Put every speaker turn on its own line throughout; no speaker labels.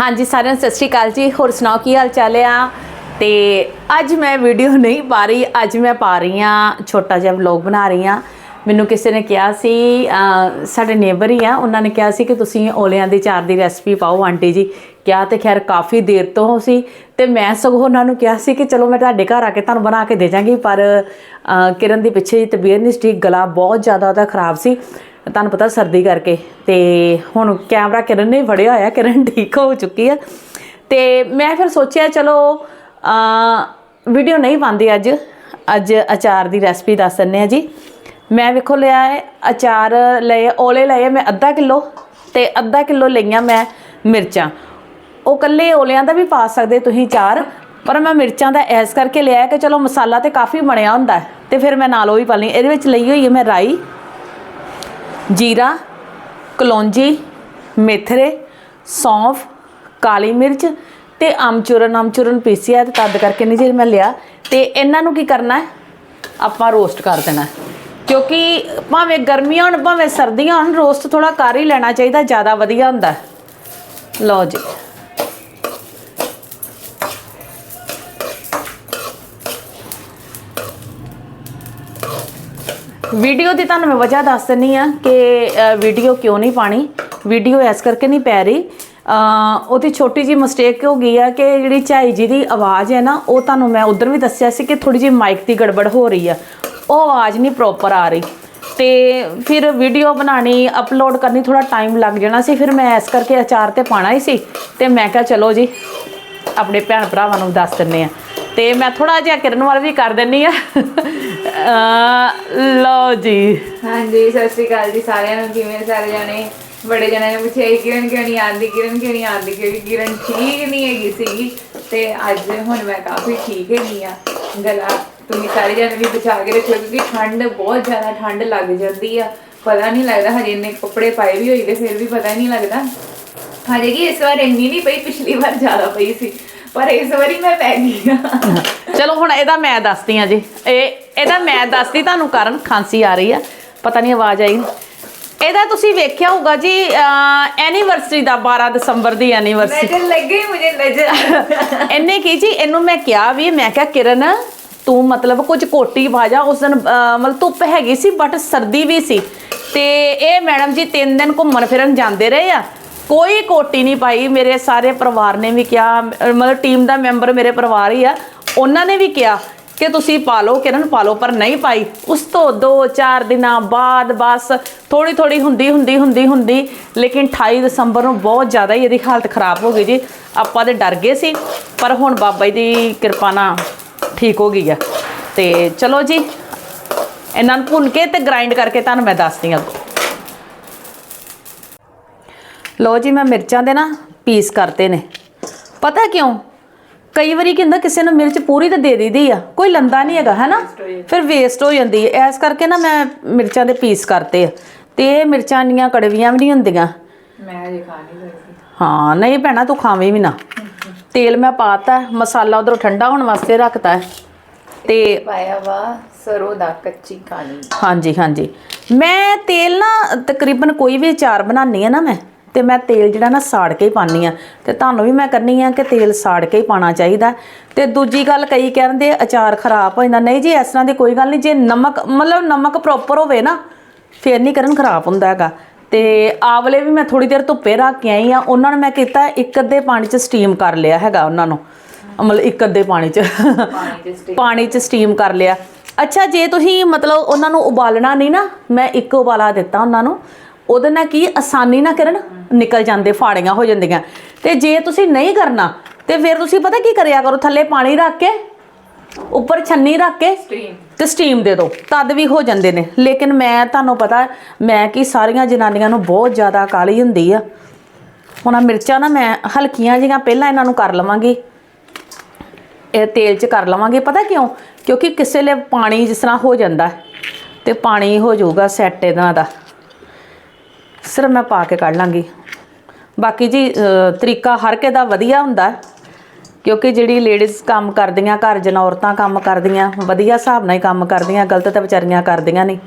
ਹਾਂਜੀ, ਸਾਰਿਆਂ ਨੂੰ ਸਤਿ ਸ਼੍ਰੀ ਅਕਾਲ ਜੀ। ਹੋਰ ਸੁਣਾਓ, ਕੀ ਹਾਲ ਚਾਲ ਆ? ਤੇ ਅੱਜ ਮੈਂ ਵੀਡੀਓ ਨਹੀਂ ਪਾ ਰਹੀ, ਅੱਜ ਮੈਂ ਪਾ ਰਹੀ ਆ ਛੋਟਾ ਜਿਹਾ ਵਲੌਗ ਬਣਾ ਰਹੀ ਆ ਮੈਨੂੰ ਕਿਸੇ ਨੇ ਕਿਹਾ ਸੀ ਸਾਡੇ ਨੇਬਰ ਹੀ ਆ, ਉਹਨਾਂ ਨੇ ਕਿਹਾ ਸੀ ਕਿ ਤੁਸੀਂ ਓਲਿਆਂ ਦੀ ਚਾਰ ਦੀ ਰੈਸਪੀ ਪਾਓ, ਆਂਟੀ ਜੀ। ਕਿਹਾ ਤੇ ਖੈਰ ਕਾਫੀ ਦੇਰ ਤੋਂ ਸੀ ਤੇ ਮੈਂ ਸਗੋਂ ਉਹਨਾਂ ਨੂੰ ਕਿਹਾ ਸੀ ਕਿ ਚਲੋ ਮੈਂ ਤੁਹਾਡੇ ਘਰ ਆ ਕੇ ਤੁਹਾਨੂੰ ਬਣਾ ਕੇ ਦੇ ਜਾਵਾਂਗੀ ਪਰ ਕਿਰਨ ਦੀ ਪਿੱਛੇ ਜੀ ਤਬੀਅਤ ਨਹੀਂ ਸੀ ਠੀਕ ਗਲਾ ਬਹੁਤ ਜ਼ਿਆਦਾ ਉਹਦਾ ਖਰਾਬ ਸੀ। ਤੁਹਾਨੂੰ ਪਤਾ ਸਰਦੀ ਕਰਕੇ ਤੇ ਹੁਣ ਕੈਮਰਾ ਕਿਰਨ ਨੇ ਫੜਿਆ ਹੋਇਆ, ਕਿਰਨ ਠੀਕ ਹੋ ਚੁੱਕੀ ਹੈ ਤੇ ਮੈਂ ਫਿਰ ਸੋਚਿਆ ਚਲੋ ਵੀਡੀਓ ਨਹੀਂ ਪਾਉਂਦੀ ਅੱਜ ਅੱਜ ਅਚਾਰ ਦੀ ਰੈਸਪੀ ਦੱਸ ਦਿੰਨੇ ਆ ਜੀ। ਮੈਂ ਵੇਖੋ ਲਿਆ ਹੈ, ਅਚਾਰ ਲਏ ਓਲੇ ਲਏ ਮੈਂ ਅੱਧਾ ਕਿਲੋ ਤੇ ਅੱਧਾ ਕਿਲੋ ਲਈਆਂ ਮੈਂ ਮਿਰਚਾਂ। ਉਹ ਕੱਲੇ ਓਲਿਆਂ ਦਾ ਵੀ ਪਾ ਸਕਦੇ ਤੁਸੀਂ ਚਾਰ ਪਰ ਮੈਂ ਮਿਰਚਾਂ ਦਾ ਐਸ ਕਰਕੇ ਲਿਆ ਕਿ ਚਲੋ ਮਸਾਲਾ ਤੇ ਕਾਫੀ ਬਣਿਆ ਹੁੰਦਾ ਹੈ, ਤੇ ਫਿਰ ਮੈਂ ਨਾਲ ਉਹ ਵੀ ਪਾ ਲਈ ਇਹਦੇ ਵਿੱਚ ਲਈ ਹੋਈ ਹੈ ਮੈਂ ਰਾਈ ਜੀਰਾ ਕਲੌਂਜੀ ਮੇਥਰੇ ਸੌਂਫ ਕਾਲੀ ਮਿਰਚ ਤੇ ਅਮਚੂਰਨ ਅਮਚੂਰਨ ਪੀਸਿਆ ਤੇ ਤਦ ਕਰਕੇ ਨਹੀਂ ਜੇ ਮੈਂ ਲਿਆ। ਤੇ ਇਹਨਾਂ ਨੂੰ ਕੀ ਕਰਨਾ ਹੈ? ਆਪਾਂ ਰੋਸਟ ਕਰ ਦੇਣਾ ਕਿਉਂਕਿ ਭਾਵੇਂ ਗਰਮੀਆਂ ਹੋਣ ਭਾਵੇਂ ਸਰਦੀਆਂ ਹੋਣ ਰੋਸਟ ਥੋੜਾ ਕਰ ਹੀ ਲੈਣਾ ਚਾਹੀਦਾ ਜ਼ਿਆਦਾ ਵਧੀਆ ਹੁੰਦਾ ਲਓ ਜੀ। ਵੀਡੀਓ ਦੀ ਤੁਹਾਨੂੰ ਮੈਂ ਵਜ੍ਹਾ ਦੱਸ ਦਿੰਨੀ ਆ ਕਿ ਵੀਡੀਓ ਕਿਉਂ ਨਹੀਂ ਪਾਣੀ? ਵੀਡੀਓ ਇਸ ਕਰਕੇ ਨਹੀਂ ਪੈ ਰਹੀ। ਉਹਦੀ ਛੋਟੀ ਜੀ ਮਿਸਟੇਕ ਹੋ ਗਈ ਆ ਕਿ ਜਿਹੜੀ ਝਾਈ ਜੀ ਦੀ ਆਵਾਜ਼ ਹੈ ਨਾ, ਉਹ ਤੁਹਾਨੂੰ ਮੈਂ ਉਧਰ ਵੀ ਦੱਸਿਆ ਸੀ ਕਿ ਥੋੜੀ ਜੀ ਮਾਈਕ ਦੀ ਗੜਬੜ ਹੋ ਰਹੀ ਆ। ਉਹ ਆਵਾਜ਼ ਨਹੀਂ ਪ੍ਰੋਪਰ ਆ ਰਹੀ। ਤੇ ਫਿਰ ਵੀਡੀਓ ਬਣਾਣੀ ਅਪਲੋਡ ਕਰਨੀ ਥੋੜਾ ਟਾਈਮ ਲੱਗ ਜਾਣਾ ਸੀ। ਫਿਰ ਮੈਂ ਇਸ ਕਰਕੇ ਅਚਾਰ ਤੇ ਪਾਣਾ ਹੀ ਸੀ। ਤੇ ਮੈਂ ਕਿਹਾ ਚਲੋ ਜੀ, ਆਪਣੇ ਭੈਣ ਭਰਾਵਾਂ ਨੂੰ ਦੱਸ ਦਿੰਨੇ ਆ। ਤੇ ਮੈਂ ਥੋੜਾ ਜਿਹਾ ਕਿਰਨ ਵਾਲ ਵੀ ਕਰ ਦਿੰਨੀ ਆ ਲਓ ਜੀ।
ਹਾਂਜੀ ਸਤਿ ਸ਼੍ਰੀ ਅਕਾਲ ਜੀ ਸਾਰਿਆਂ ਨੂੰ। ਕਿਵੇਂ ਸਾਰੇ ਜਾਣੇ? ਬੜੇ ਜਣਿਆਂ ਨੇ ਪੁੱਛਿਆ ਸੀ, ਕਿਰਨ ਕਿਉਂ ਨਹੀਂ ਆਉਂਦੀ ਕਿਰਨ ਕਿਉਂ ਨਹੀਂ ਆਉਂਦੀ? ਕਿਉਂਕਿ ਕਿਰਨ ਠੀਕ ਨਹੀਂ ਹੈਗੀ ਸੀਗੀ ਤੇ ਅੱਜ ਹੁਣ ਮੈਂ ਕਾਫੀ ਠੀਕ ਹੈਗੀ ਆ ਗਲਾ ਤੁਸੀਂ ਸਾਰੇ ਜਣੇ ਵੀ ਬਚਾ ਕੇ ਰੱਖਿਓ ਕਿਉਂਕਿ ਠੰਡ ਬਹੁਤ ਜ਼ਿਆਦਾ ਠੰਡ ਲੱਗ ਜਾਂਦੀ ਆ। ਪਤਾ ਨਹੀਂ ਲੱਗਦਾ ਹਜੇ ਇੰਨੇ ਕੱਪੜੇ ਪਾਏ ਵੀ ਹੋਈ ਤੇ ਫਿਰ ਵੀ ਪਤਾ ਨਹੀਂ ਲੱਗਦਾ। ਹਜੇ ਕਿ ਇਸ ਵਾਰ ਇੰਨੀ ਨਹੀਂ ਪਈ ਪਿਛਲੀ ਵਾਰ ਜ਼ਿਆਦਾ ਪਈ ਸੀ। ਪਰ ਇਸ ਵਾਰੀ ਮੈਂ ਪੈ ਗਈ ਆ
ਚਲੋ ਹੁਣ ਇਹਦਾ ਮੈਂ ਦੱਸਦੀ ਆ ਜੀ। ਇਹ ਇਹਦਾ ਮੈਂ ਦੱਸਦੀ ਤੁਹਾਨੂੰ ਕਾਰਨ ਖਾਂਸੀ ਆ ਰਹੀ ਆ। ਪਤਾ ਨਹੀਂ ਆਵਾਜ਼ ਆਈ। ਇਹਦਾ ਤੁਸੀਂ ਵੇਖਿਆ ਹੋਊਗਾ ਜੀ ਐਨੀਵਰਸਰੀ ਦਾ 12 ਦਸੰਬਰ ਦੀ ਐਨੀਵਰਸਰੀ
ਨਜ਼ਰ ਲੱਗ ਮੁਝੇ ਨਜ਼ਰ।
ਇਹਨੇ ਕੀ ਜੀ ਇਹਨੂੰ ਮੈਂ ਕਿਹਾ ਵੀ ਮੈਂ ਕਿਹਾ ਕਿਰਨ ਤੂੰ ਮਤਲਬ ਕੁਝ ਕੋਟੀ ਪਾ ਜਾ ਉਸ ਦਿਨ ਮਤਲਬ ਧੁੱਪ ਹੈਗੀ ਸੀ ਬਟ ਸਰਦੀ ਵੀ ਸੀ। ਤੇ ਇਹ ਮੈਡਮ ਜੀ ਤਿੰਨ ਦਿਨ ਘੁੰਮਣ ਫਿਰਨ ਜਾਂਦੇ ਰਹੇ ਆ। ਕੋਈ ਕੋਟੀ ਨਹੀਂ ਪਾਈ। ਮੇਰੇ ਸਾਰੇ ਪਰਿਵਾਰ ਨੇ ਵੀ ਕਿਹਾ, ਮਤਲਬ ਟੀਮ ਦਾ ਮੈਂਬਰ ਮੇਰੇ ਪਰਿਵਾਰ ਹੀ ਆ। ਉਹਨਾਂ ਨੇ ਵੀ ਕਿਹਾ ਕਿ ਤੁਸੀਂ ਪਾ ਲਓ ਕਿਰਨ ਪਾ ਲਓ, ਪਰ ਨਹੀਂ ਪਾਈ। ਉਸ ਤੋਂ 2-4 ਦਿਨਾਂ ਬਾਅਦ ਬਸ ਥੋੜੀ ਥੋੜੀ ਹੁੰਦੀ ਹੁੰਦੀ ਹੁੰਦੀ ਹੁੰਦੀ। ਲੇਕਿਨ 28 ਦਸੰਬਰ ਨੂੰ ਬਹੁਤ ਜ਼ਿਆਦਾ ਹੀ ਇਹਦੀ ਹਾਲਤ ਖਰਾਬ ਹੋ ਗਈ ਜੀ। ਆਪਾਂ ਤੇ ਡਰ ਗਏ ਸੀ, ਪਰ ਹੁਣ ਬਾਬਾ ਜੀ ਦੀ ਕਿਰਪਾ ਨਾਲ ਠੀਕ ਹੋ ਗਈ ਆ। ਤੇ ਚਲੋ ਜੀ, ਇਹਨਾਂ ਨੂੰ ਭੁੰਨ ਕੇ ਤੇ ਗ੍ਰਾਈਂਡ ਕਰਕੇ ਤੁਹਾਨੂੰ ਮੈਂ ਦੱਸਦੀ ਹਾਂ ਲੋ ਜੀ ਮੈਂ ਮਿਰਚਾਂ ਦੇ ਨਾ ਪੀਸ ਕਰਤੇ ਨੇ। ਪਤਾ ਕਿਉਂ? ਕਈ ਵਾਰੀ ਕੀ ਹੁੰਦਾ ਕਿਸੇ ਨੂੰ ਮਿਰਚ ਪੂਰੀ ਤਾਂ ਦੇ ਦਈਦੀ ਆ। ਕੋਈ ਲੰਦਾ ਨਹੀਂ ਹੈਗਾ ਹੈਨਾ? ਫਿਰ ਵੇਸਟ ਹੋ ਜਾਂਦੀ ਹੈ। ਇਸ ਕਰਕੇ ਨਾ ਮੈਂ ਮਿਰਚਾਂ ਦੇ ਪੀਸ ਕਰਤੇ ਆ। ਤੇ ਇਹ ਮਿਰਚਾਂ ਇੰਨੀਆਂ ਕੜਵੀਆਂ ਵੀ ਨਹੀਂ ਹੁੰਦੀਆਂ।
ਮੈਂ ਅਜੇ ਖਾ ਨਹੀਂ ਸਕਦੀ।
ਹਾਂ ਨਹੀਂ ਭੈਣਾ ਤੂੰ ਖਾਵੇਂ ਵੀ ਨਾ। ਤੇਲ ਮੈਂ ਪਾਤਾ ਹੈ, ਮਸਾਲਾ ਉਧਰੋਂ ਠੰਡਾ ਹੋਣ ਵਾਸਤੇ ਰੱਖਤਾ ਹੈ। ਤੇ
ਪਾਇਆ ਵਾ ਸਰੋਂ ਦਾ ਕੱਚੀ ਕਾਲੀ
ਹਾਂਜੀ ਹਾਂਜੀ। ਮੈਂ ਤੇਲ ਨਾ ਤਕਰੀਬਨ ਕੋਈ ਵੀ ਅਚਾਰ ਬਣਾਉਣੀ ਆ ਨਾ ਮੈਂ ਤੇ ਮੈਂ ਤੇਲ ਜਿਹੜਾ ਨਾ ਸਾੜ ਕੇ ਹੀ ਪਾਣੀ ਆ ਤੇ ਤੁਹਾਨੂੰ ਵੀ ਮੈਂ ਕਰਨੀ ਆ ਕਿ ਤੇਲ ਸਾੜ ਕੇ ਹੀ ਪਾਣਾ ਚਾਹੀਦਾ। ਤੇ ਦੂਜੀ ਗੱਲ ਕਈ ਕਹਿੰਦੇ ਅਚਾਰ ਖਰਾਬ ਹੋ ਜਾਂਦਾ। ਨਹੀਂ ਜੀ, ਇਸ ਤਰ੍ਹਾਂ ਦੀ ਕੋਈ ਗੱਲ ਨਹੀਂ। ਜੇ ਨਮਕ, ਮਤਲਬ ਨਮਕ ਪ੍ਰੋਪਰ ਹੋਵੇ ਨਾ, ਫੇਰ ਨਹੀਂ ਕਰਨ ਖਰਾਬ ਹੁੰਦਾ ਹੈਗਾ। ਤੇ ਆਵਲੇ ਵੀ ਮੈਂ ਥੋੜੀ ਦੇਰ ਧੁੱਪੇ ਰੱਖ ਕੇ ਆਈ ਆ ਉਹਨਾਂ ਨੂੰ ਮੈਂ ਕੀਤਾ ਇੱਕ ਅੱਧੇ ਪਾਣੀ 'ਚ ਸਟੀਮ ਕਰ ਲਿਆ ਹੈਗਾ ਉਹਨਾਂ ਨੂੰ। ਮਤਲਬ ਇੱਕ ਅੱਧੇ ਪਾਣੀ 'ਚ।
ਪਾਣੀ
ਪਾਣੀ 'ਚ ਸਟੀਮ ਕਰ ਲਿਆ। ਅੱਛਾ, ਜੇ ਤੁਸੀਂ ਮਤਲਬ ਉਹਨਾਂ ਨੂੰ ਉਬਾਲਣਾ ਨਹੀਂ ਨਾ, ਮੈਂ ਇੱਕ ਉਬਾਲਾ ਦਿੱਤਾ ਉਹਨਾਂ ਨੂੰ। ਉਹਦੇ ਨਾਲ ਕੀ ਆਸਾਨੀ ਨਾਲ ਕਰਨ ਨਿਕਲ ਜਾਂਦੇ ਫਾੜੀਆਂ ਹੋ ਜਾਂਦੀਆਂ। ਤੇ ਜੇ ਤੁਸੀਂ ਨਹੀਂ ਕਰਨਾ ਤੇ ਫਿਰ ਤੁਸੀਂ ਪਤਾ ਕੀ ਕਰਿਆ ਕਰੋ? ਥੱਲੇ ਪਾਣੀ ਰੱਖ ਕੇ ਉੱਪਰ ਛੰਨੀ ਰੱਖ ਕੇ ਤੇ ਸਟੀਮ ਦੇ ਦਿਓ। ਤਦ ਵੀ ਹੋ ਜਾਂਦੇ ਨੇ। ਲੇਕਿਨ ਮੈਂ ਤੁਹਾਨੂੰ ਪਤਾ ਮੈਂ ਕੀ ਸਾਰੀਆਂ ਜਨਾਨੀਆਂ ਨੂੰ ਬਹੁਤ ਜ਼ਿਆਦਾ ਕਾਲੀ ਹੁੰਦੀ ਆ। ਹੁਣ ਆਹ ਮਿਰਚਾਂ ਨਾ ਮੈਂ ਹਲਕੀਆਂ ਜਿਹੀਆਂ ਪਹਿਲਾਂ ਇਹਨਾਂ ਨੂੰ ਕਰ ਲਵਾਂਗੀ। ਇਹ ਤੇਲ 'ਚ ਕਰ ਲਵਾਂਗੇ। ਪਤਾ ਕਿਉਂ? ਕਿਉਂਕਿ ਕਿਸੇ ਲਈ ਪਾਣੀ ਜਿਸ ਤਰ੍ਹਾਂ ਹੋ ਜਾਂਦਾ ਤੇ ਪਾਣੀ ਹੋ ਜਾਊਗਾ ਸੈੱਟ ਇਹਨਾਂ ਦਾ। ਸਿਰਫ ਮੈਂ ਪਾ ਕੇ ਕੱਢ ਲਾਂਗੀ। ਬਾਕੀ ਜੀ ਤਰੀਕਾ ਹਰ ਕੇ ਦਾ ਵਧੀਆ ਹੁੰਦਾ ਕਿਉਂਕਿ ਜਿਹੜੀ ਲੇਡੀਜ਼ ਕੰਮ ਕਰਦੀਆਂ, ਘਰ ਜਨ ਔਰਤਾਂ ਕੰਮ ਕਰਦੀਆਂ, ਵਧੀਆ ਹਿਸਾਬ ਨਾਲ ਹੀ ਕੰਮ ਕਰਦੀਆਂ, ਗਲਤ ਤਾਂ ਵਿਚਾਰੀਆਂ ਕਰਦੀਆਂ ਨਹੀਂ।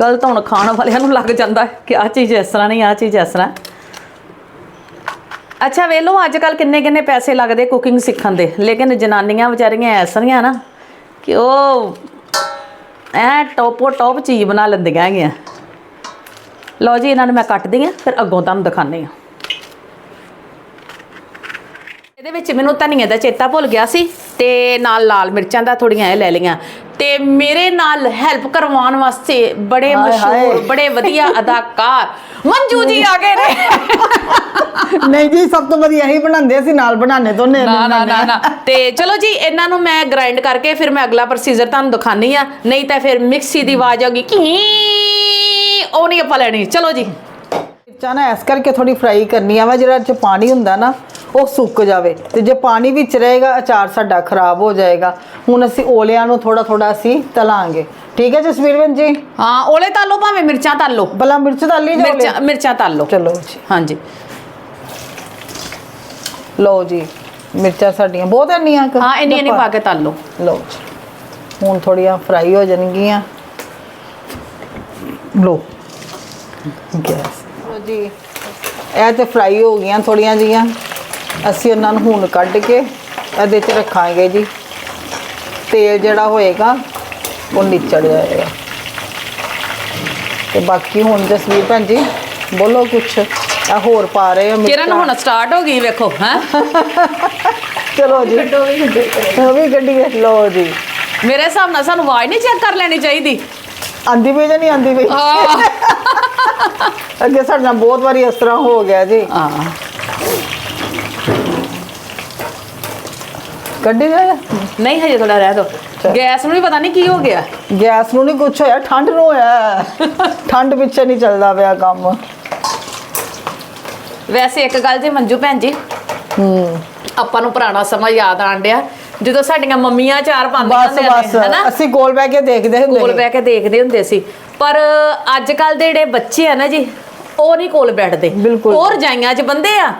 ਗਲਤ ਹੁਣ ਖਾਣ ਵਾਲਿਆਂ ਨੂੰ ਲੱਗ ਜਾਂਦਾ ਕਿ ਆਹ ਚੀਜ਼ ਇਸ ਤਰ੍ਹਾਂ ਨਹੀਂ, ਆਹ ਚੀਜ਼ ਇਸ ਤਰ੍ਹਾਂ। ਅੱਛਾ, ਵੇਖ ਅੱਜ ਕੱਲ ਕਿੰਨੇ ਕਿੰਨੇ ਪੈਸੇ ਲੱਗਦੇ ਕੁਕਿੰਗ ਸਿੱਖਣ ਦੇ। ਲੇਕਿਨ ਜਨਾਨੀਆਂ ਵਿਚਾਰੀਆਂ ਐਸੀਆਂ ਨਾ ਕਿ ਉਹ ਐ ਟੋਪੋ ਟੋਪ ਚੀਜ਼ ਬਣਾ ਲੈਂਦੀਆਂ ਹੈਗੀਆਂ। ਲਓ ਜੀ, ਇਹਨਾਂ ਨੂੰ ਮੈਂ ਕੱਟਦੀ ਆ ਫਿਰ ਅੱਗੋਂ ਤੁਹਾਨੂੰ ਦਿਖਾਉਂਦੀ ਆ ਇਹਦੇ ਵਿੱਚ ਮੈਨੂੰ ਧਨੀਏ ਦਾ ਚੇਤਾ ਭੁੱਲ ਗਿਆ ਸੀ ਤੇ ਨਾਲ ਲਾਲ ਮਿਰਚਾਂ ਦਾ ਥੋੜੀਆਂ ਇਹ ਲੈ ਲਈਆਂ। ਤੇ ਮੇਰੇ ਨਾਲ ਹੈਲਪ ਕਰਵਾਉਣ ਵਾਸਤੇ ਬੜੇ ਮਸ਼ਹੂਰ। ਬੜੇ ਵਧੀਆ ਅਦਾਕਾਰ ਮੰਜੂ ਜੀ ਆ ਗਏ ਨੇ।
ਨਹੀਂ ਜੀ ਸਭ ਤੋਂ ਵਧੀਆ ਹੀ ਬਣਾਉਂਦੇ ਅਸੀਂ ਨਾਲ ਬਣਾਣੇ ਤੋਂ ਨੇ
ਨਾ ਨਾ ਤੇ ਚਲੋ ਜੀ ਇਹਨਾਂ ਨੂੰ ਮੈਂ ਗ੍ਰਾਈਂਡ ਕਰਕੇ ਫਿਰ ਮੈਂ ਅਗਲਾ ਪ੍ਰੋਸੀਜਰ ਤੁਹਾਨੂੰ ਦਿਖਾਨੀ ਆ ਨਹੀਂ ਤਾਂ ਫਿਰ ਮਿਕਸੀ ਦੀ ਆਵਾਜ਼ ਆਉਗੀ ਕੀ? ਉਹ ਨਹੀਂ ਆਪਾਂ ਲੈਣੀ। ਚਲੋ ਜੀ।
ਮਿਰਚਾਂ ਨਾ ਇਸ ਕਰਕੇ ਥੋੜੀ ਫਰਾਈ ਕਰਨੀ ਆ ਵਾ ਜਿਹੜਾ ਚ ਪਾਣੀ ਹੁੰਦਾ ਨਾ ਉਹ ਸੁੱਕ ਜਾਵੇ। ਤੇ ਜੇ ਪਾਣੀ ਵਿੱਚ ਰਹੇਗਾ ਅਚਾਰ ਸਾਡਾ ਖਰਾਬ ਹੋ ਜਾਏਗਾ। ਹੁਣ ਅਸੀਂ ਓਲਿਆਂ ਨੂੰ ਥੋੜਾ ਥੋੜਾ ਅਸੀਂ ਤਲਾਂਗੇ। ਠੀਕ ਹੈ ਜਸਵੀਰਵਨ ਜੀ?
ਹਾਂ ਓਲੇ ਤਲ ਲਓ ਭਾਵੇਂ ਮਿਰਚਾਂ ਤਲ ਲਓ।
ਬਲਾ ਮਿਰਚ ਤਲੀ ਜਾਓ
ਮਿਰਚਾਂ ਮਿਰਚਾਂ ਤਲ ਲਓ।
ਚਲੋ ਜੀ।
ਹਾਂਜੀ।
ਲਓ ਜੀ ਮਿਰਚਾਂ ਸਾਡੀਆਂ ਬਹੁਤ ਇੰਨੀਆਂ ਕੁ?
ਹਾਂ ਇੰਨੀ ਇੰਨੀ ਪਾ ਕੇ ਤਲ ਲਓ।
ਲਓ ਜੀ। ਹੁਣ ਥੋੜੀਆਂ ਫਰਾਈ ਹੋ ਜਾਣਗੀਆਂ। ਲਓ। ਗੈਸ। ਜੀ। ਇਹ ਤੇ ਫਰਾਈ ਹੋ ਗਈਆਂ ਥੋੜੀਆਂ ਜੀਆਂ। ਅਸੀਂ ਉਹਨਾਂ ਨੂੰ ਹੁਣ ਕੱਢ ਕੇ ਇਹਦੇ 'ਚ ਰੱਖਾਂਗੇ ਜੀ। ਤੇਲ ਜਿਹੜਾ ਹੋਏਗਾ ਉਹ ਨਿਚੜ ਜਾਏਗਾ। ਤੇ ਬਾਕੀ ਹੁਣ ਜਸਵੀਰ ਭੈਣ ਜੀ ਬੋਲੋ ਕੁਛ। ਇਹ ਹੋਰ ਪਾ ਰਹੇ ਹੋ
ਕਿਰਨ। ਹੁਣ ਸਟਾਰਟ ਹੋ ਗਈ ਵੇਖੋ ਹੈ?
ਚਲੋ ਜੀ।
ਵੀ
ਉਹ ਵੀ ਗੱਡੀਏ ਲਓ ਜੀ।
ਮੇਰੇ ਹਿਸਾਬ ਨਾਲ ਸਾਨੂੰ ਆਵਾਜ਼ ਨਹੀਂ ਚੈੱਕ ਕਰ ਲੈਣੀ ਚਾਹੀਦੀ।
ਆਂਦੀ ਪਈ ਜਾਂ ਨਹੀਂ ਆਂਦੀ ਪਈ?
ਆਹ
ਅੱਗੇ ਸਾਡੇ ਨਾਲ ਬਹੁਤ ਵਾਰੀ ਇਸ ਤਰ੍ਹਾਂ ਹੋ ਗਿਆ ਜੀ।
ਹਾਂ।
ਕੱਢੀ ਜਾਏ
ਨਹੀਂ ਹਜੇ ਥੋੜਾ ਰਹਿ ਦੋ। ਗੈਸ ਨੂੰ ਵੀ ਪਤਾ ਨਹੀਂ ਕੀ ਹੋ ਗਿਆ।
ਗੈਸ ਨੂੰ ਨਹੀਂ ਕੁਛ ਹੋਇਆ ਠੰਡ ਨੂੰ ਹੋਇਆ। ਠੰਡ ਪਿੱਛੇ ਨਹੀਂ ਚੱਲਦਾ ਪਿਆ ਕੰਮ।
ਵੈਸੇ ਇੱਕ ਗੱਲ ਜੀ ਮੰਜੂ ਭੈਣ ਜੀ।
ਹੂੰ।
ਆਪਾਂ ਨੂੰ ਪੁਰਾਣਾ ਸਮਾਂ ਯਾਦ ਆਣ ਡਿਆ। ਜਦੋਂ ਸਾਡੀਆਂ ਮੰਮੀਆਂ ਚਾਰ ਪਾਉਂਦੀਆਂ ਹੁੰਦੀਆਂ ਨੇ ਹਨਾ?
ਅਸੀਂ ਕੋਲ ਬਹਿ ਕੇ ਦੇਖਦੇ ਹੁੰਦੇ
ਕੋਲ
ਸੀ।
ਬਹਿ ਕੇ ਦੇਖਦੇ ਹੁੰਦੇ ਸੀ। ਪਰ ਅੱਜ ਕੱਲ ਦੇ ਜਿਹੜੇ ਬੱਚੇ ਆ ਨਾ ਜੀ ਉਹ ਨਹੀਂ ਕੋਲ ਬੈਠਦੇ।
ਬਿਲਕੁਲ।
ਉਹ ਰਜਾਈਆਂ 'ਚ ਬੰਦੇ ਆ।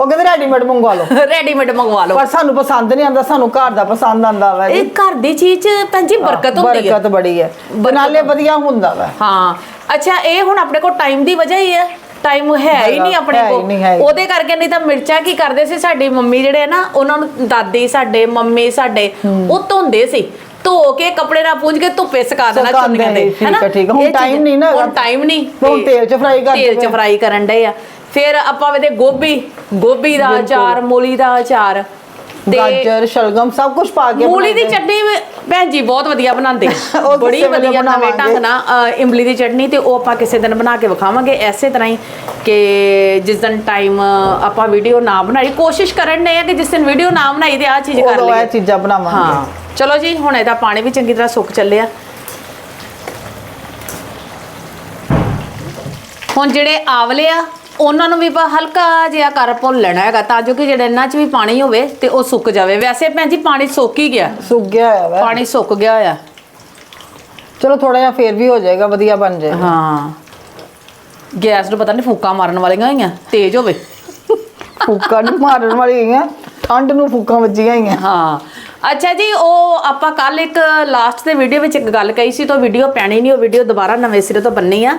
ਉਹ ਕਹਿੰਦੇ ਰੈਡੀਮੇਡ ਮੰਗਵਾ ਲਓ।
ਰੈਡੀਮੇਡ ਮੰਗਵਾ ਲਓ।
ਪਰ ਸਾਨੂੰ ਪਸੰਦ ਨਹੀਂ ਆਉਂਦਾ ਸਾਨੂੰ ਘਰ ਦਾ ਪਸੰਦ ਆਉਂਦਾ ਵਾ
ਇਹ
ਜੀ
ਘਰ ਦੀ ਚੀਜ਼ 'ਚ ਭੈਣ ਜੀ ਬਰਕਤ ਹੁੰਦੀ ਹੈ।
ਬਰਕਤ ਬੜੀ ਹੈ। ਤੇ ਨਾਲੇ ਵਧੀਆ ਹੁੰਦਾ ਵਾ।
ਹਾਂ। ਅੱਛਾ ਇਹ ਹੁਣ ਆਪਣੇ ਕੋਲ ਟਾਈਮ ਦੀ ਵਜ੍ਹਾ ਹੀ ਹੈ। ਟਾਈਮ ਹੈ ਹੀ ਨਹੀਂ ਆਪਣੇ
ਹੈ ਹੀ
ਕੋਲ।
ਨਹੀਂ, ਹੈ ਹੀ
ਉਹਦੇ ਕਰਕੇ ਨਹੀਂ ਤਾਂ ਮਿਰਚਾਂ ਕੀ ਕਰਦੇ ਸੀ? ਸਾਡੀ ਮੰਮੀ ਜਿਹੜੇ ਨਾ ਉਹਨਾਂ ਨੂੰ ਦਾਦੀ ਸਾਡੇ ਮੰਮੀ ਸਾਡੇ ਉਹ ਧੋਂਦੇ ਸੀ। ਧੋ ਕੇ ਕੱਪੜੇ ਨਾਲ ਪੂੰਝ ਕੇ ਧੁੱਪੇ ਸੁਕਾ ਦੇਣਾ
ਸੁਕਾਉਂਦੇ
ਚੁੰਨੀਆਂ ਦੇ
ਸੀ, ਠੀਕ ਹੈ, ਠੀਕ ਹੈ। ਹੁਣ
ਇਹ ਚੀਜ਼-
ਨਹੀਂ ਨਾ ਹੈਗਾ।
ਹੁਣ ਟਾਈਮ ਨਹੀਂ
ਹੁਣ
ਤੇ
ਤੇਲ 'ਚ fry ਕਰਦੇ
ਤੇਲ 'ਚ
ਪਏ।
ਫਰਾਈ ਕਰਨ ਡਏ ਆ ਫਿਰ ਆਪਾਂ ਵੇਦੇ ਗੋਭੀ ਗੋਭੀ ਦਾ ਅਚਾਰ ਮੂਲੀ ਦਾ ਅਚਾਰ
ਗਾਜਰ ਸ਼ਲਗਮ ਸਭ ਕੁਝ ਪਾ ਕੇ
ਮੂਲੀ ਦੀ। ਚਟਨੀ ਭੈਣ ਜੀ ਬਹੁਤ ਵਧੀਆ ਬਣਾਉਂਦੇ
ਉਹ
ਬੜੀ ਵਧੀਆ ਨਵੇਂ। ਢੰਗ ਨਾਲ ਇਮਲੀ ਦੀ ਚਟਨੀ ਤੇ ਉਹ ਆਪਾਂ ਕਿਸੇ ਦਿਨ ਬਣਾ ਕੇ ਵਿਖਾਵਾਂਗੇ। ਐਸੇ ਤਰ੍ਹਾਂ ਹੀ ਕਿ ਜਿਸ ਦਿਨ ਟਾਈਮ ਆਪਾਂ ਵੀਡੀਓ ਨਾ ਬਣਾਈ ਕੋਸ਼ਿਸ਼ ਕਰਨ ਨੇ ਆ ਕਿ ਜਿਸ ਦਿਨ ਵੀਡੀਓ ਨਾ ਬਣਾਈ ਤੇ ਆ ਚੀਜ਼ ਕਰ
ਉਦੋਂ ਇਹ
ਲਈਏ
ਚੀਜ਼ਾਂ ਬਣਾਵਾਂਗੇ।
ਹਾਂ ਚਲੋ ਜੀ ਹੁਣ ਇਹਦਾ ਪਾਣੀ ਵੀ ਚੰਗੀ ਤਰ੍ਹਾਂ ਸੁੱਕ ਚੱਲਿਆ ਹੁਣ ਜਿਹੜੇ ਆਵਲੇ ਆ ਉਹਨਾਂ ਨੂੰ ਵੀ ਆਪਾਂ ਹਲਕਾ ਜਿਹਾ ਕਰ ਭੁੰਨ ਲੈਣਾ ਹੈਗਾ ਤਾਂ ਜੋ ਕਿ ਜਿਹੜੇ ਇਹਨਾਂ 'ਚ ਵੀ ਪਾਣੀ ਹੋਵੇ ਤੇ ਉਹ ਸੁੱਕ ਜਾਵੇ। ਵੈਸੇ ਭੈਣ ਜੀ ਪਾਣੀ ਸੁੱਕ ਹੀ ਗਿਆ।
ਸੁੱਕ ਗਿਆ ਹੋਇਆ ਵਾ।
ਪਾਣੀ ਸੁੱਕ ਗਿਆ ਹੋਇਆ।
ਚਲੋ ਥੋੜਾ ਜਿਹਾ ਫੇਰ ਵੀ ਹੋ ਜਾਏਗਾ ਵਧੀਆ ਬਣ ਜਾਏਗਾ।
ਹਾਂ। ਗੈਸ ਨੂੰ ਪਤਾ ਨਹੀਂ ਫੂਕਾਂ ਮਾਰਨ ਵਾਲੀਆਂ ਹੋਈਆਂ ਤੇਜ਼ ਹੋਵੇ।
ਫੂਕਾਂ ਨੂੰ ਮਾਰਨ ਵਾਲੀ ਹੈਗੀਆਂ ਠੰਡ ਨੂੰ ਫੂਕਾਂ ਵੱਜੀਆਂ ਹੋਈਆਂ।
ਹਾਂ। ਅੱਛਾ ਜੀ ਉਹ ਆਪਾਂ ਕੱਲ ਇੱਕ ਲਾਸਟ ਦੇ ਵੀਡੀਓ ਵਿੱਚ ਇੱਕ ਗੱਲ ਕਹੀ ਸੀ ਤਾਂ ਵੀਡੀਓ ਪੈਣੀ ਨਹੀਂ ਉਹ ਵੀਡੀਓ ਦੁਬਾਰਾ ਨਵੇਂ ਸਿਰੇ ਤੋਂ ਬੰਨੀ ਆ।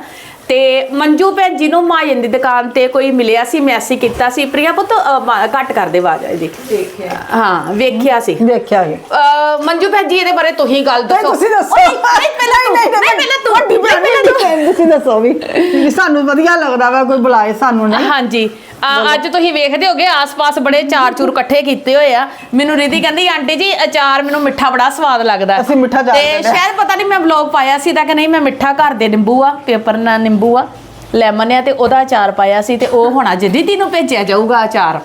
ਤੇ ਮੰਜੂ ਭੈਣ ਜੀ ਨੂੰ ਮਾਜਨ ਦੀ ਦੁਕਾਨ ਤੇ ਕੋਈ ਮਿਲਿਆ ਸੀ ਮੈਸੇਜ ਕੀਤਾ ਸੀ। ਪ੍ਰਿਆ ਪੁੱਤ ਅ, ਮ- ਘੱਟ ਕਰ ਦੇ ਆਵਾਜ਼ ਆਈ ਜੀ।
ਦੇਖਿਆ।
ਹਾਂ ਵੇਖਿਆ ਸੀ।
ਦੇਖਿਆ ਜੀ
ਅ, ਮੰਜੂ ਭੈਣ ਜੀ ਇਹਦੇ ਬਾਰੇ ਤੁਸੀਂ ਗੱਲ ਦੱਸੋ।
ਤੁਸੀਂ ਦੱਸੋ।
ਓਏ, ਨਹੀਂ ਪਹਿਲਾਂ ਤੂੰ ਨਹੀਂ ਪਹਿਲਾਂ ਤੂੰ
ਤੁਹਾਡੀ
ਨਹੀਂ, ਪਹਿਲਾਂ ਤੂੰ।
ਭੈਣ ਤੁਸੀਂ ਦੱਸੋ ਵੀ ਵੀ ਸਾਨੂੰ ਵਧੀਆ ਲੱਗਦਾ ਵਾ ਕੋਈ ਬੁਲਾਏ ਸਾਨੂੰ ਨਹੀਂ
ਹਾਂਜੀ। ਅ, ਅੱਜ ਤੁਸੀਂ ਵੇਖਦੇ ਹੋਗੇ ਆਸ-ਪਾਸ ਬੜੇ ਚਾਰ ਚੂਰ ਇਕੱਠੇ ਕੀਤੇ ਹੋਏ ਆ। ਮੈਨੂੰ ਰਿਧੀ ਕਹਿੰਦੀ ਆਂਟੀ ਜੀ ਅਚਾਰ ਮੈਨੂੰ ਮਿੱਠਾ ਬੜਾ ਸਵਾਦ ਲੱਗਦਾ
ਅਸੀਂ ਮਿੱਠਾ ਜ਼ਿਆਦਾ
ਤੇ
ਖਾਂਦੇ ਹਾਂ।
ਸ਼ਾਇਦ ਪਤਾ ਨਹੀਂ ਮੈਂ ਵਲੌਗ ਪਾਇਆ ਸੀ ਤਾਂ ਕਿ ਨਹੀਂ ਮੈਂ ਮਿੱਠਾ ਘਰ ਦੇ ਨਿੰਬੂ ਆ ਪੇਪਰ ਨਾਲ ਨਿੰਬੂ ਆ, ਲੈਮਨ ਆ ਤੇ ਉਹਦਾ ਅਚਾਰ ਪਾਇਆ ਸੀ ਤੇ ਉਹ ਹੁਣ ਅੱਜ ਦੀਦੀ ਨੂੰ ਭੇਜਿਆ ਜਾਊਗਾ ਅਚਾਰ।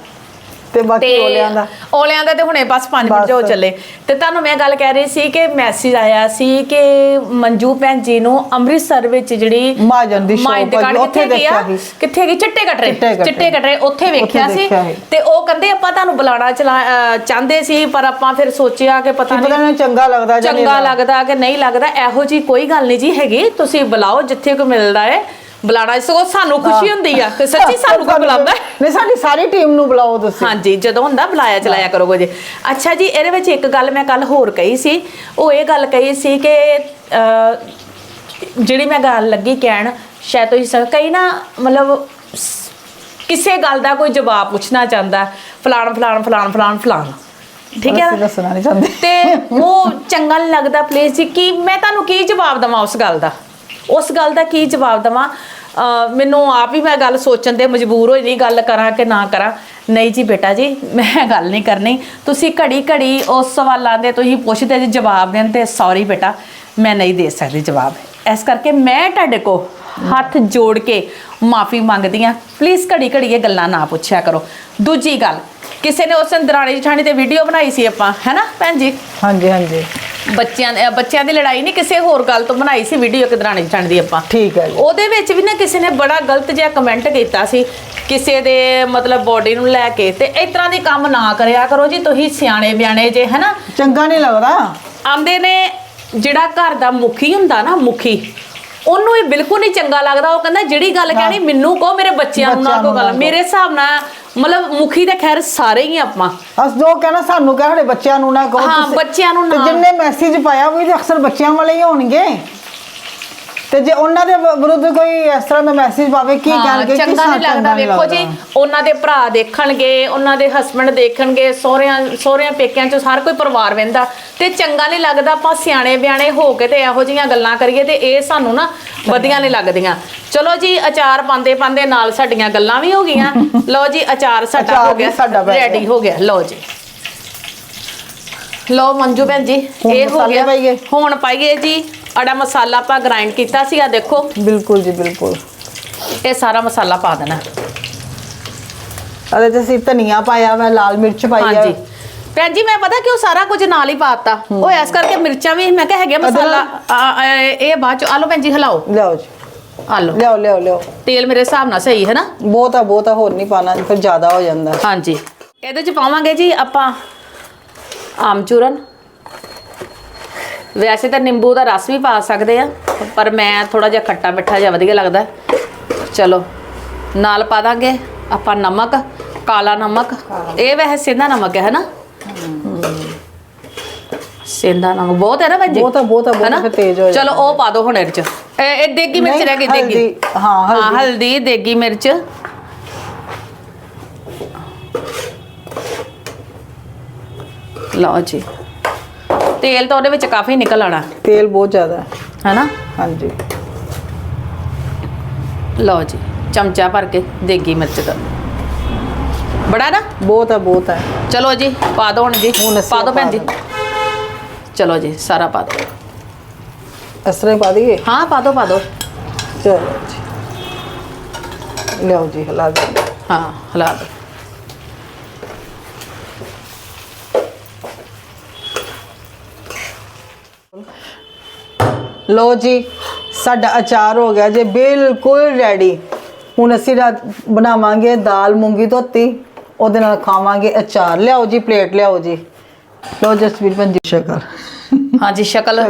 ਤੇ ਬਾਕੀ ਓਲਿਆਂ ਦਾ
ਓਲਿਆਂ ਦਾ ਤੇ ਹੁਣੇ ਬਸ 5 ਮਿੰਟ। ਜੋ ਚੱਲੇ ਤੇ ਤੁਹਾਨੂੰ ਮੈਂ ਗੱਲ ਕਹਿ ਰਹੀ ਸੀ ਕਿ ਮੈਸੇਜ ਆਇਆ ਸੀ ਕਿ ਮੰਜੂ ਭੈਣ ਜੀ ਨੂੰ ਅੰਮ੍ਰਿਤਸਰ ਵਿੱਚ ਜਿਹੜੀ
ਮਹਾਜਨ ਦੀ ਜੀ, ਉੱਥੇ? ਦੇਖਿਆ ਸੀ।
ਕਿੱਥੇ ਗਈ ਚਿੱਟੇ ਕਟਰੇ
ਚਿੱਟੇ ਕਟਰੇ।
ਉੱਥੇ ਵੇਖਿਆ ਸੀ। ਤੇ ਉਹ ਕਹਿੰਦੇ ਆਪਾਂ ਤੁਹਾਨੂੰ ਬੁਲਾਣਾ ਚਾਹੁੰਦੇ ਸੀ ਪਰ ਆਪਾਂ ਫਿਰ ਸੋਚਿਆ ਕਿ ਪਤਾ
ਕੀ
ਨਹੀਂ
ਚੰਗਾ ਲੱਗਦਾ ਜਾਂ ਨਹੀਂ
ਚੰਗਾ ਲੱਗਦਾ ਕਿ ਨਹੀਂ ਲੱਗਦਾ ਇਹੋ ਜੀ ਕੋਈ ਗੱਲ ਨਹੀਂ ਜੀ ਹੈਗੀ ਤੁਸੀਂ ਬੁਲਾਓ ਜਿੱਥੇ ਕੋਈ ਮਿਲਦਾ ਹੈ ਬੁਲਾਣਾ ਸਗੋਂ ਸਾਨੂੰ ਖੁਸ਼ੀ ਹੁੰਦੀ ਆ ਕਿ ਸੱਚੀ ਸਾਨੂੰ ਕੋਈ ਬੁਲਾਉਂਦਾ। ਹੈ।
ਨਹੀਂ ਸਾਡੀ ਸਾਰੀ ਟੀਮ ਨੂੰ ਬੁਲਾਓ ਤੁਸੀਂ।
ਹਾਂਜੀ ਜਦੋਂ ਹੁੰਦਾ ਬੁਲਾਇਆ ਚਲਾਇਆ ਕਰੋਗੇ ਜੀ ਅੱਛਾ ਜੀ ਇਹਦੇ ਵਿੱਚ ਇੱਕ ਗੱਲ ਮੈਂ ਕੱਲ ਹੋਰ ਕਹੀ ਸੀ। ਉਹ ਇਹ ਗੱਲ ਕਹੀ ਸੀ ਕਿ ਅਹ, ਜਿਹੜੀ ਮੈਂ ਗੱਲ ਲੱਗੀ ਕਹਿਣ ਸ਼ਾਇਦ ਤੁਸੀਂ ਸਭ ਕਈ ਨਾ ਮਤਲਬ ਸ- ਕਿਸੇ ਗੱਲ ਦਾ ਕੋਈ ਜਵਾਬ ਪੁੱਛਣਾ ਚਾਹੁੰਦਾ ਫਲਾਣ ਫਲਾਣ ਫਲਾਣ ਫਲਾਣ ਫਲਾਣ। ਠੀਕ ਹੈ?
ਅਸੀਂ
ਨਾ?
ਦੱਸਣਾ ਨਹੀਂ ਚਾਹੁੰਦੇ।
ਤੇ ਉਹ ਚੰਗਾ ਨਹੀਂ ਲੱਗਦਾ ਪਲੀਜ਼ ਜੀ ਕਿ ਮੈਂ ਤੁਹਾਨੂੰ ਕੀ ਜਵਾਬ ਦਵਾਂ ਉਸ ਗੱਲ ਦਾ? ਉਸ ਗੱਲ ਦਾ ਕੀ ਜਵਾਬ ਦਵਾਂ? ਮੈਨੂੰ ਆਪ ਹੀ ਮੈਂ ਗੱਲ ਸੋਚਣ ਤੇ ਮਜਬੂਰ ਹੋਈ ਨਹੀਂ ਗੱਲ ਕਰਾਂ ਕਿ ਨਾ ਕਰਾਂ? ਨਹੀਂ ਜੀ ਬੇਟਾ ਜੀ, ਮੈਂ ਗੱਲ ਨਹੀਂ ਕਰਨੀ। ਤੁਸੀਂ ਘੜੀ ਘੜੀ ਉਸ ਸਵਾਲਾਂ ਦੇ ਤੁਸੀਂ ਪੁੱਛਦੇ ਜੀ ਜਵਾਬ ਦੇਣ ਤੇ ਸੌਰੀ ਬੇਟਾ, ਮੈਂ ਨਹੀਂ ਦੇ ਸਕਦੀ ਜਵਾਬ। ਇਸ ਕਰਕੇ ਮੈਂ ਤੁਹਾਡੇ ਕੋ ਹੱਥ ਜੋੜ ਕੇ ਮਾਫੀ ਮੰਗਦੀ ਆ ਪਲੀਜ਼ ਘੜੀ ਘੜੀ ਇਹ ਗੱਲਾਂ ਨਾ ਪੁੱਛਿਆ ਕਰੋ। ਦੂਜੀ ਗੱਲ, ਕਿਸੇ ਨੇ ਉਸ ਦਿਨ ਦਰਾਣੀ ਜਠਾਣੀ ਤੇ ਵੀਡੀਓ ਬਣਾਈ ਸੀ ਆਪਾਂ ਹੈਨਾ ਭੈਣ ਜੀ?
ਹਾਂਜੀ ਹਾਂਜੀ।
ਬੱਚਿਆਂ ਦੇ ਬੱਚਿਆਂ ਦੀ ਲੜਾਈ ਨਹੀਂ ਕਿਸੇ ਹੋਰ ਗੱਲ ਤੋਂ ਬਣਾਈ ਸੀ ਵੀਡੀਓ ਇੱਕ ਦਰਾਣੀ ਜਠਾਣੀ ਦੀ ਆਪਾਂ।
ਠੀਕ ਹੈ ਜੀ।
ਉਹਦੇ ਵਿੱਚ ਵੀ ਨਾ ਕਿਸੇ ਨੇ ਬੜਾ ਗਲਤ ਜਿਹਾ ਕਮੈਂਟ ਕੀਤਾ ਸੀ ਕਿਸੇ ਦੇ ਮਤਲਬ ਬੋਡੀ ਨੂੰ ਲੈ ਕੇ ਤੇ ਇਸ ਤਰ੍ਹਾਂ ਦੇ ਕੰਮ ਨਾ ਕਰਿਆ ਕਰੋ ਜੀ ਤੁਸੀਂ ਸਿਆਣੇ ਬਿਆਣੇ ਜੇ ਹੈਨਾ?
ਚੰਗਾ ਨਹੀਂ ਲੱਗਦਾ।
ਆਂਦੇ ਨੇ ਜਿਹੜਾ ਘਰ ਦਾ ਮੁਖੀ ਹੁੰਦਾ ਨਾ ਮੁਖੀ ਉਹਨੂੰ ਇਹ ਬਿਲਕੁਲ ਨਹੀਂ ਚੰਗਾ ਲੱਗਦਾ। ਉਹ ਕਹਿੰਦਾ ਜਿਹੜੀ ਗੱਲ ਕਹਿਣੀ ਮੈਨੂੰ ਕਹੋ ਮੇਰੇ ਬੱਚਿਆਂ ਨੂੰ ਨਾ
ਨਾ
ਗੱਲ। ਮੇਰੇ ਹਿਸਾਬ ਨਾਲ ਮਤਲਬ ਮੁਖੀ ਤਾਂ ਖੈਰ ਸਾਰੇ ਹੀ ਆ ਆਪਾਂ
ਅਸ ਜੋ ਕਹਿਣਾ ਸਾਨੂੰ ਕਹਿ ਸਾਡੇ ਬੱਚਿਆਂ ਨੂੰ ਨਾ ਕਹੋ
ਹਾਂ,
ਤੁਸੀਂ।
ਬੱਚਿਆਂ ਨੂੰ
ਤੇ
ਨਾ।
ਜਿੰਨੇ ਮੈਸੇਜ ਪਾਇਆ ਉਹ ਵੀ ਅਕਸਰ ਬੱਚਿਆਂ ਵਾਲੇ ਹੀ ਹੋਣਗੇ ਤੇ ਜੇ ਉਹਨਾਂ ਦੇ ਵਿਰੁੱਧ ਕੋਈ ਇਸ ਤਰ੍ਹਾਂ ਦਾ ਮੈਸੇਜ ਪਾਵੇ ਕੀ
ਹਾਂ,
ਕਹਿਣਗੇ? ਕਿ
ਚੰਗਾ ਨਹੀਂ ਲੱਗਦਾ ਵੇਖੋ ਜੀ ਉਹਨਾਂ ਦੇ ਭਰਾ ਦੇਖਣਗੇ ਉਹਨਾਂ ਦੇ ਹਸਬੰਡ ਦੇਖਣਗੇ ਸਹੁਰਿਆਂ ਸਹੁਰਿਆਂ ਪੇਕਿਆਂ ਚ ਹਰ ਕੋਈ ਪਰਿਵਾਰ ਵਹਿੰਦਾ। ਤੇ ਚੰਗਾ ਨਹੀਂ ਲੱਗਦਾ ਆਪਾਂ ਸਿਆਣੇ ਬਿਆਣੇ ਹੋ ਕੇ ਤੇ ਇਹੋ ਜੀਆਂ ਗੱਲਾਂ ਕਰੀਏ ਤੇ ਇਹ ਸਾਨੂੰ ਨਾ ਵਧੀਆ ਨਹੀਂ ਲੱਗਦੀਆਂ। ਚਲੋ ਜੀ ਅਚਾਰ ਪਾਉਂਦੇ ਪਾਉਂਦੇ ਨਾਲ ਸਾਡੀਆਂ ਗੱਲਾਂ ਵੀ ਹੋ ਗਈਆਂ। ਲਓ ਜੀ ਅਚਾਰ ਸਾਡਾ
ਅਚਾਰ
ਹੋ
ਵੀ
ਗਿਆ
ਸਾਡਾ ਬਣ
ਰੈਡੀ। ਹੋ ਗਿਆ। ਲਓ ਜੀ। ਲਓ ਮੰਜੂ ਭੈਣ ਜੀ
ਹੁਣ
ਇਹ ਹੋ
ਮਸਾਲੇ
ਗਿਆ।
ਪਾਈਏ।
ਹੁਣ ਪਾਈਏ ਜੀ। ਅੜਾ ਮਸਾਲਾ ਆਪਾਂ ਗ੍ਰਾਈਂਡ ਕੀਤਾ ਸੀ ਆ ਦੇਖੋ
ਬਿਲਕੁਲ ਜੀ ਬਿਲਕੁਲ
ਇਹ ਸਾਰਾ ਮਸਾਲਾ ਪਾ ਦੇਣਾ
ਅਦੇ ਤੇ ਅਸੀਂ ਧਨੀਆ ਪਾਇਆ ਵਾ ਲਾਲ ਮਿਰਚ ਪਾਈ ਆ
ਹਾਂਜੀ ਭੈਣ ਜੀ ਮੈਂ ਪਤਾ ਕਿਉਂ ਸਾਰਾ ਕੁਝ ਨਾਲ ਹੀ ਪਾਤਾ ਉਹ ਇਸ ਕਰਕੇ ਮਿਰਚਾਂ ਵੀ ਮੈਂ ਕਿਹਾ ਹੈਗੇ ਮਸਾਲਾ ਆ, ਆ, ਇਹ ਬਾਅਦ ਚ ਆਲੋ ਭੈਣ ਜੀ ਹਿਲਾਓ
ਲਿਆਓ ਜੀ
ਆਲੋ
ਲਿਆਓ ਲਿਆਓ ਲਿਆਓ
ਤੇਲ ਮੇਰੇ ਹਿਸਾਬ ਨਾਲ ਸਹੀ ਹੈ ਨਾ
ਬਹੁਤ ਆ ਬਹੁਤ ਆ ਹੋਰ ਨਹੀਂ ਪਾਣਾ ਫਿਰ ਜ਼ਿਆਦਾ ਹੋ ਜਾਂਦਾ
ਹਾਂਜੀ ਇਹਦੇ ਚ ਪਾਵਾਂਗੇ ਜੀ ਆਪਾਂ ਆਮਚੂਰਨ ਵੈਸੇ ਤਾਂ ਨਿੰਬੂ ਦਾ ਰਸ ਵੀ ਪਾ ਸਕਦੇ ਆ ਪਰ ਮੈਂ ਥੋੜਾ ਜਿਹਾ ਖੱਟਾ ਮਿੱਠਾ ਜਿਹਾ ਵਧੀਆ ਲੱਗਦਾ। ਚਲੋ ਨਾਲ ਪਾ ਦਾਂਗੇ ਆਪਾਂ ਨਮਕ ਕਾਲਾ ਨਮਕ। ਇਹ ਵੈਸੇ ਸਿੰਧਾ ਨਮਕ ਹੈ ਨਾ ਸਿੰਧਾ ਨਮਕ ਬਹੁਤ ਹੈ ਨਾ ਭੈਣ ਜੀ?
ਬਹੁਤ ਬਹੁਤ ਬਹੁਤ
ਹੈਨਾ?
ਤੇਜ਼ ਹੋ
ਚਲੋ ਉਹ ਪਾ ਦਿਓ ਹੁਣ ਇਹਦੇ ਚ। ਇਹ ਦੇਗੀ ਮਿਰਚ ਰਹਿ ਗਈ ਦੇਗੀ।
ਹਲਦੀ, ਹਾਂ। ਹਲਦੀ
ਦੇਗੀ ਮਿਰਚ। ਲਓ ਜੀ। ਤੇਲ ਤਾਂ ਉਹਦੇ ਵਿੱਚ ਕਾਫੀ ਨਿਕਲ ਆਣਾ
ਤੇਲ ਬਹੁਤ ਜ਼ਿਆਦਾ ਹੈ।
ਹੈਨਾ?
ਹਾਂਜੀ।
ਲਓ ਜੀ ਚਮਚਾ ਭਰ ਕੇ ਦੇਗੀ ਮਿਰਚ ਦਾ ਬੜਾ ਨਾ?
ਬਹੁਤ ਆ ਬਹੁਤ
ਚਲੋ ਜੀ ਪਾ ਦਿਓ ਹੁਣ ਜੀ।
ਹੁਣ ਅਸੀਂ
ਪਾ ਦਿਓ ਭੈਣ ਜੀ। ਚਲੋ ਜੀ ਸਾਰਾ ਪਾ
ਤਰ੍ਹਾਂ ਹੀ ਪਾ ਦਈਏ?
ਹਾਂ ਪਾ ਦਿਓ ਪਾ ਦਿਓ
ਚਲੋ ਜੀ। ਲਿਆਓ ਜੀ ਹਿਲਾ ਦਿਓ।
ਹਾਂ ਹਿਲਾ ਦਿਓ।
ਲੋ ਜੀ ਸਾਡਾ ਅਚਾਰ ਹੋ ਗਿਆ ਜੇ ਬਿਲਕੁਲ ਰੈਡੀ ਹੁਣ ਅਸੀਂ ਰਾਤ ਬਣਾਵਾਂਗੇ ਦਾਲ ਮੂੰਗੀ ਧੋਤੀ ਉਹਦੇ ਨਾਲ ਖਾਵਾਂਗੇ ਅਚਾਰ। ਲਿਆਓ ਜੀ ਪਲੇਟ ਲਿਆਓ ਜੀ। ਲੋ ਜਸਵੀਰ ਪੰਜੀ ਸ਼ਕਰ
ਹਾਂਜੀ ਸ਼ਕਲ।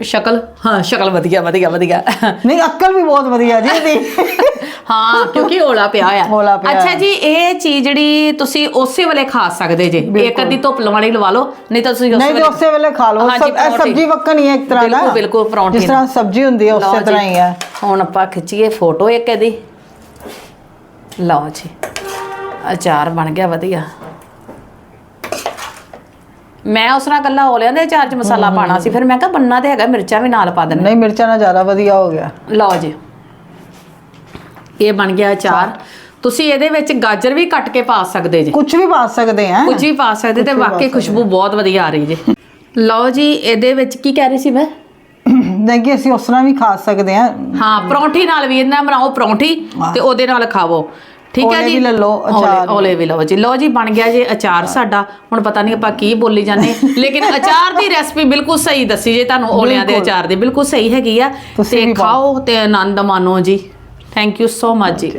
ਸ਼ਕਲ? ਹਾਂ ਸ਼ਕਲ ਵਧੀਆ ਵਧੀਆ ਵਧੀਆ।
ਨਹੀਂ ਅਕਲ ਵੀ ਬਹੁਤ ਵਧੀਆ ਜੀ ਇਹਦੀ।
ਹਾਂ ਕਿਉਂਕਿ ਓਲਾ ਪਿਆ
ਓਲਾ
ਹੋਇਆ
ਪਿਆ।
ਅੱਛਾ। ਜੀ ਇਹ ਚੀਜ਼ ਜਿਹੜੀ ਤੁਸੀਂ ਉਸੇ ਵੇਲੇ ਖਾ ਸਕਦੇ ਜੇ। ਇੱਕ। ਅੱਧੀ ਧੁੱਪ ਲਵਾਣੀ ਲਵਾ ਲਓ ਨਹੀਂ ਤਾਂ ਤੁਸੀਂ
ਨਹੀਂ ਤੇ ਉਸੇ ਵੇਲੇ ਖਾ ਲਓ।
ਹਾਂਜੀ,
ਸਬ ਇਹ
ਪਰੌਂਠੀ।
ਸਬਜ਼ੀ ਵੱਕਣ ਹੀ ਹੈ ਇੱਕ ਤਰ੍ਹਾਂ ਦਾ।
ਬਿਲਕੁਲ, ਬਿਲਕੁਲ, ਪਰੌਂਠੀ
ਜਿਸ ਤਰ੍ਹਾਂ ਸਬਜ਼ੀ ਹੁੰਦੀ ਹੈ
ਲਓ
ਉਸੇ
ਜੀ।
ਤਰ੍ਹਾਂ ਹੀ ਹੈ।
ਹੁਣ ਆਪਾਂ ਖਿੱਚੀਏ ਫੋਟੋ ਇੱਕ ਇਹਦੀ। ਲਓ ਜੀ। ਅਚਾਰ ਬਣ ਗਿਆ ਵਧੀਆ। ਮੈਂ ਉਸ ਨਾਲ ਕੱਲਾ ਓਲਿਆਂ ਦੇ ਅਚਾਰ 'ਚ ਮਸਾਲਾ ਪਾਣਾ ਸੀ ਫਿਰ ਮੈਂ ਕਿਹਾ ਬੰਨਾ ਤੇ ਹੈਗਾ ਮਿਰਚਾਂ ਵੀ ਨਾਲ ਪਾ ਦੇਣਾ
ਨਹੀਂ ਮਿਰਚਾਂ ਨਾਲ ਜ਼ਿਆਦਾ ਵਧੀਆ ਹੋ ਗਿਆ।
ਲਓ ਜੀ। ਇਹ ਬਣ ਗਿਆ ਅਚਾਰ। ਤੁਸੀਂ ਇਹਦੇ ਵਿੱਚ ਗਾਜਰ ਵੀ ਕੱਟ ਕੇ ਪਾ ਸਕਦੇ ਜੀ।
ਕੁਝ ਵੀ ਪਾ ਸਕਦੇ ਆ।
ਕੁਝ ਵੀ ਪਾ ਸਕਦੇ ਤੇ ਵਾਕਈ ਖੁਸ਼ਬੂ ਬਹੁਤ ਵਧੀਆ ਆ ਰਹੀ ਜੀ। ਲਓ ਜੀ ਇਹਦੇ ਵਿੱਚ ਕੀ ਕਹਿ ਰਹੀ ਸੀ ਮੈਂ?
ਨਹੀਂ ਕਿ ਅਸੀਂ ਉਸ ਤਰ੍ਹਾਂ ਵੀ ਖਾ ਸਕਦੇ ਆ।
ਹਾਂ ਪਰੌਂਠੀ ਨਾਲ ਵੀ ਇਹਨਾਂ ਬਣਾਓ ਪਰੌਂਠੀ ਤੇ ਉਹਦੇ ਨਾਲ ਖਾਵੋ। ਠੀਕ ਹੈ
ਓਲੇ
ਜੀ?
ਵੀ ਲੈ ਲਓ, ਅਚਾਰ
ਓਲੇ ਵੀ ਲਓ। ਜੀ। ਲਓ ਜੀ ਬਣ ਗਿਆ ਜੀ ਅਚਾਰ ਸਾਡਾ। ਹੁਣ ਪਤਾ ਨਹੀਂ ਆਪਾਂ ਕੀ ਬੋਲੀ ਜਾਂਦੇ। ਲੇਕਿਨ ਅਚਾਰ ਦੀ ਰੈਸਪੀ ਬਿਲਕੁਲ ਸਹੀ ਦੱਸੀ ਜੇ ਤੁਹਾਨੂੰ ਓਲਿਆਂ ਦੇ। ਅਚਾਰ ਦੀ। ਬਿਲਕੁਲ ਸਹੀ ਹੈਗੀ ਆ। ਤੇ। ਖਾਓ ਤੇ ਆਨੰਦ ਮਾਣੋ ਜੀ। ਥੈਂਕ ਯੂ ਸੋ ਮਚ ਜੀ।